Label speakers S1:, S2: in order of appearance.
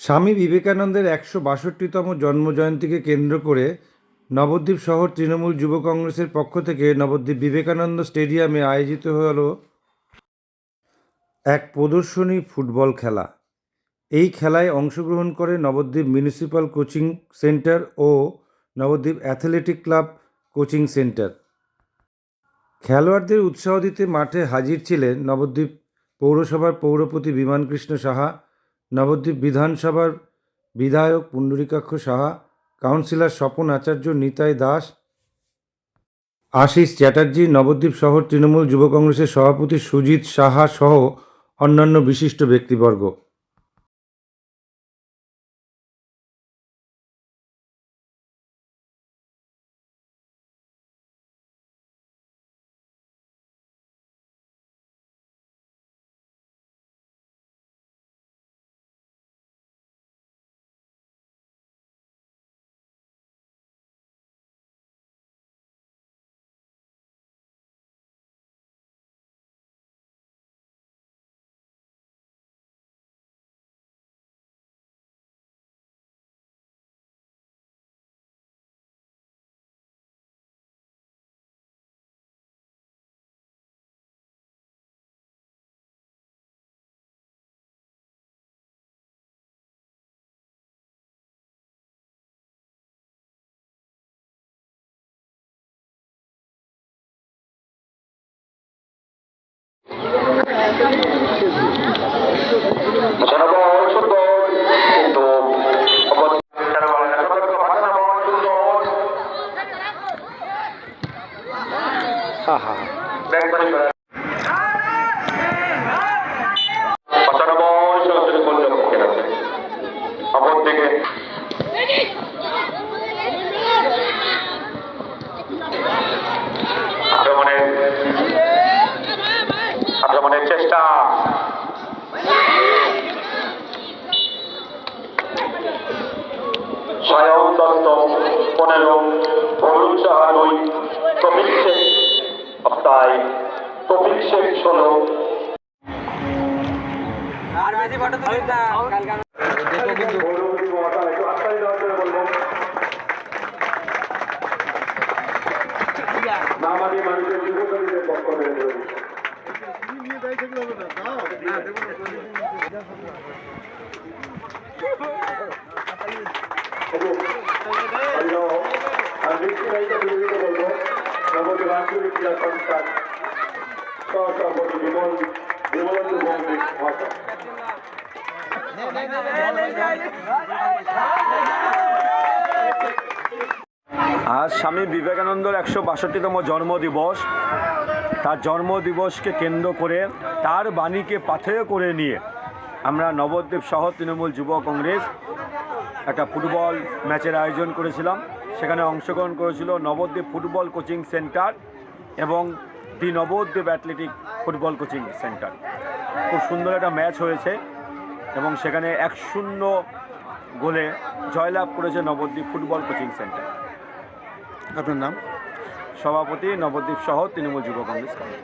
S1: স্বামী বিবেকানন্দের একশো বাষট্টিতম জন্মজয়ন্তীকে কেন্দ্র করে নবদ্বীপ শহর তৃণমূল যুব কংগ্রেসের পক্ষ থেকে নবদ্বীপ বিবেকানন্দ স্টেডিয়ামে আয়োজিত হল এক প্রদর্শনী ফুটবল খেলা। এই খেলায় অংশগ্রহণ করে নবদ্বীপ মিউনিসিপ্যাল কোচিং সেন্টার ও Nabadwip athletic club coaching centre. খেলোয়াড়দের উৎসাহ দিতে মাঠে হাজির ছিলেন নবদ্বীপ পৌরসভার পৌরপতি বিমানকৃষ্ণ সাহা নবদ্বীপ বিধানসভার বিধায়ক পুণ্ডরীকাক্ষ সাহা, কাউন্সিলর স্বপন আচার্য নিতাই দাস, আশিস চ্যাটার্জি, নবদ্বীপ শহর তৃণমূল যুব কংগ্রেসের সভাপতি সুজিত সাহা সহ অন্যান্য বিশিষ্ট ব্যক্তিবর্গ।
S2: জনগণ সুন্দর পনেরো অরুণ সাহা দুই কপিল শেখ অপ্তায় কপিল শেখ ষোলো
S3: আর বেশি ফটো তুলিস না
S2: নামাজি মানুষের যুবকদের পক্ষ থেকে
S4: আজ স্বামী বিবেকানন্দর একশো বাষট্টিতম জন্মদিবস। তার জন্মদিবসকে কেন্দ্র করে তার বাণীকে পাথেয় করে নিয়ে আমরা নবদ্বীপ শহর তৃণমূল যুব কংগ্রেস একটা ফুটবল ম্যাচের আয়োজন করেছিলাম। সেখানে অংশগ্রহণ করেছিল নবদ্বীপ ফুটবল কোচিং সেন্টার এবং the Nabadwip athletic football coaching centre. খুব সুন্দর একটা ম্যাচ হয়েছে এবং সেখানে এক শূন্য গোলে জয়লাভ করেছে নবদ্বীপ ফুটবল কোচিং সেন্টার।
S1: আপনার নাম?
S4: সভাপতি নবদ্বীপ সহ তৃণমূল যুব কংগ্রেস কমিটি।